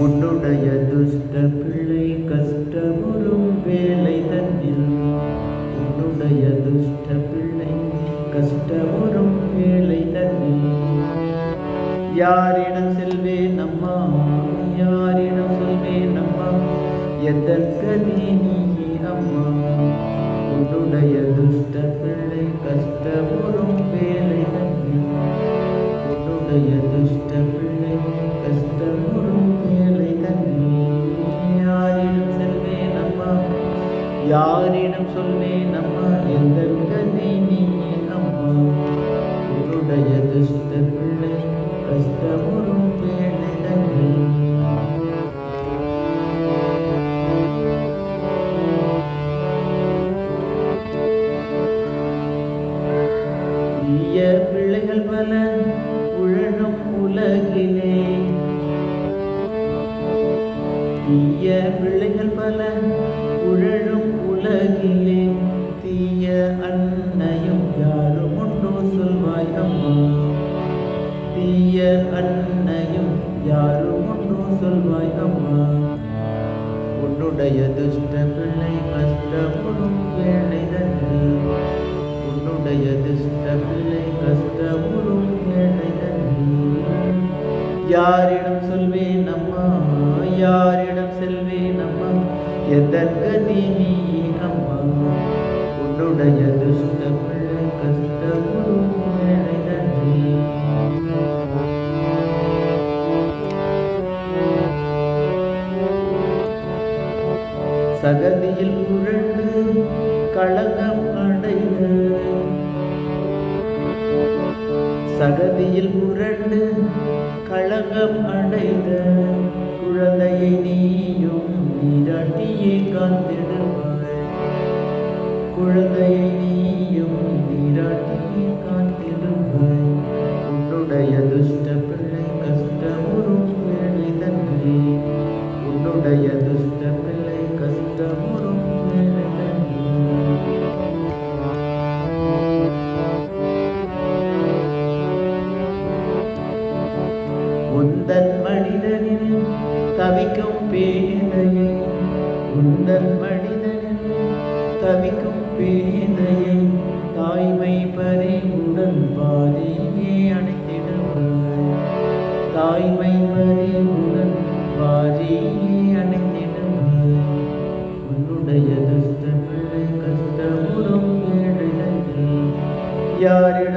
உன்னுடைய துஷ்ட பிள்ளை கஷ்டமுறும் வேலை தன்னில். உன்னுடைய துஷ்ட பிள்ளை கஷ்டமுறும் வேலை தன்னில். யாரிடம் செல்வேன் அம்மா? யாரிடம் சொல்வேன் அம்மா? எதற்கு நீ அம்மா? உன்னுடைய துஷ்ட பிள்ளை கஷ்டமுறும் வேலை தன்னில். உன்னுடைய துஷ்ட பிள்ளை கஷ்டமுறும் வேலை யாரிடம் செல்வேன் அம்மா யாரிடம் சொல்வேன் அம்மா நீ அம்மா உலகிலே தீய பிள்ளைகள் பல உழழும் உலகிலே. தீய அன்னையும் யாரும் உண்டோ சொல்வாய் அம்மா. தீய அன்னையும் யாரும் உண்டோ சொல்வாய் அம்மா. உன்னுடைய துஷ்ட பிள்ளை கஷ்டப்படும் வேலை தன்னில் உன்னுடைய துஷ்ட பிள்ளை கஷ்டப்படும் யாரிடம் சொல்வேன் அம்மா? யாரிடம் செல்வேன் அம்மா? எதற்கு நீ அம்மா? உன்னுடைய துஷ்டமுள்ள பிள்ளை சகதியில் புரண்டு களங்கம் அடைந்த. சகதியில் புரண்டு களங்கம் அடைந்த தவிக்கும் பேதையை உந்தன் மனிதனில் தவிக்கும் பேதையை தாய்மை பறிவுடன் பாதியே அணைத்திடுவாய் தாய்மை பறிவுடன் பாதியே அணைத்திடுவாய் உன்னுடைய துஷ்ட பிள்ளை கஷ்டமுறும் ஏழை யாரிடம்